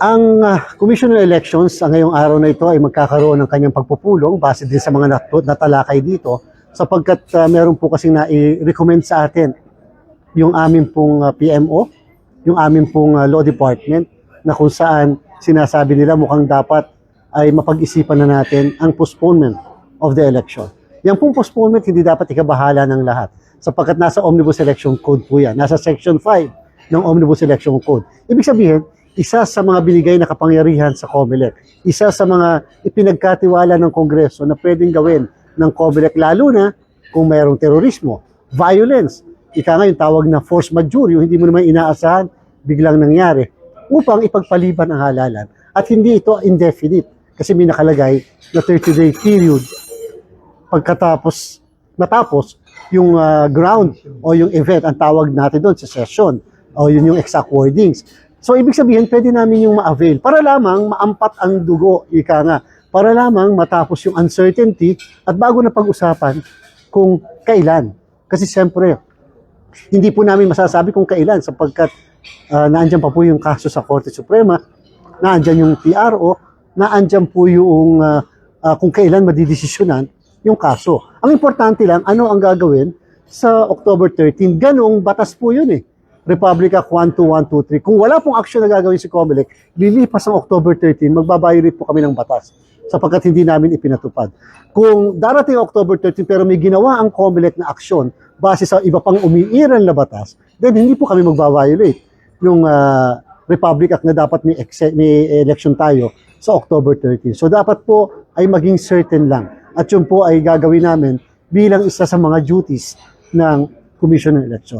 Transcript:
Ang uh, Commission on Elections sa ngayong araw na ito ay magkakaroon ng kanyang pagpupulong base din sa mga nat- natalakay dito sapagkat uh, meron po kasing na-recommend sa atin yung amin pong uh, PMO, yung amin pong uh, Law Department na kung saan sinasabi nila mukhang dapat ay mapag-isipan na natin ang postponement of the election. Yang pong postponement hindi dapat ikabahala ng lahat sapagkat nasa Omnibus Election Code po yan, nasa Section 5 ng Omnibus Election Code. Ibig sabihin, isa sa mga binigay na kapangyarihan sa COMELEC, isa sa mga ipinagkatiwala ng Kongreso na pwedeng gawin ng COMELEC lalo na kung mayroong terorismo, violence, ika nga yung tawag na force majeure, yung hindi mo naman inaasahan, biglang nangyari, upang ipagpaliban ang halalan. At hindi ito indefinite kasi may nakalagay na 30-day period pagkatapos matapos yung ah, ground o yung event ang tawag natin doon sa session o yun yung exact wordings. So ibig sabihin pwede namin yung ma-avail para lamang maampat ang dugo, ika nga, para lamang matapos yung uncertainty at bago na pag-usapan kung kailan. Kasi siyempre, hindi po namin masasabi kung kailan sapagkat uh, naandyan pa po yung kaso sa Korte Suprema, naandyan yung PRO, naandyan po yung ah, ah, kung kailan madidesisyonan yung kaso. Ang importante lang, ano ang gagawin sa October 13? Ganong batas po yun eh. Republic Act 12123. Kung wala pong action na gagawin si Comelec, lilipas ang October 13, magbabiolate po kami ng batas sapagkat hindi namin ipinatupad. Kung darating October 13 pero may ginawa ang Comelec na aksyon base sa iba pang umiiral na batas, then hindi po kami magbabiolate yung ah, Republic Act na dapat may, may election tayo sa October 13. So dapat po ay maging certain lang. At yun po ay gagawin namin bilang isa sa mga duties ng Commission on Election.